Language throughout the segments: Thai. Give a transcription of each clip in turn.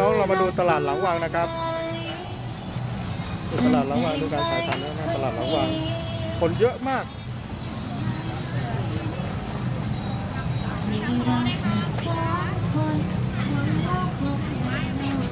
น้องเรามาดูตลาดหลังวังนะครับ ตลาดหลังวังดูการขายของนะครับตลาดหลังวัง คนเยอะมาก มีเราแค่สองคนบนโลกใบนี้มี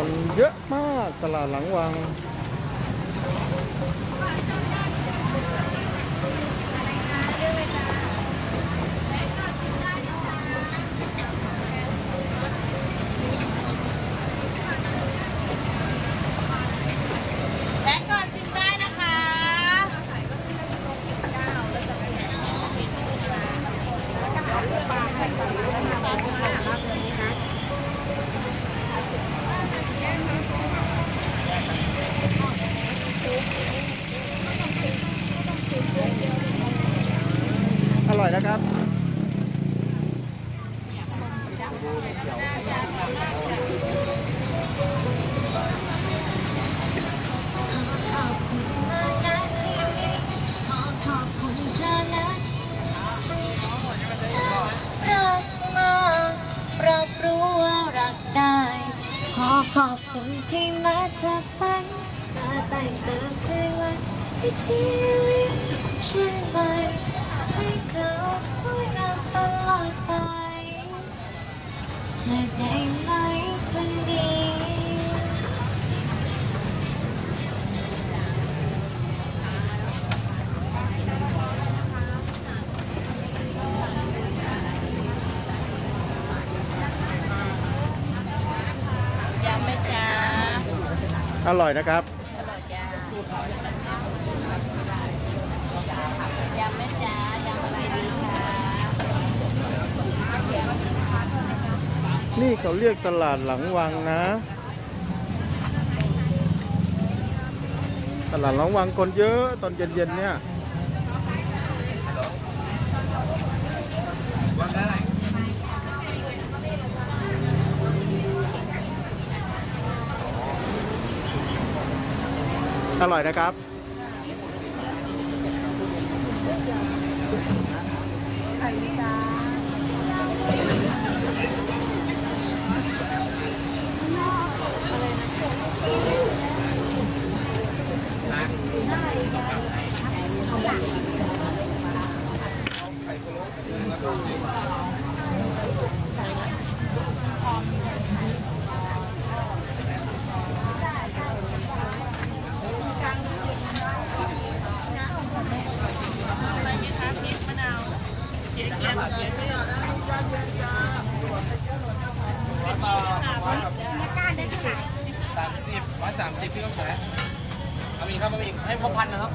คนเยอะมากตลาดหลังวังแลาก่อนชิมได้นะคะ อร่อยนะครับ ขอบคุณมาณที่ขอขอบคุณเธอนะรักมากรับรู้ว่ารักได้ขอขอบคุณที่มาจากฝันมาแต่งเติมให้วันที่ชีวิตฉัน จะได้ไหมคนดียำไหมจ๊ะอร่อยนะครับ อร่อยจ้ายำไหมจ๊ะยำอะไรดีคะ นี่เขาเรียกตลาดหลังวังนะ ตลาดหลังวังคนเยอะตอนเย็นๆเนี่ยอร่อยนะครับ สามสิบร้อยสามสิบพี่ต้องใช้เอามีครับเอามีให้พอพันนะครับ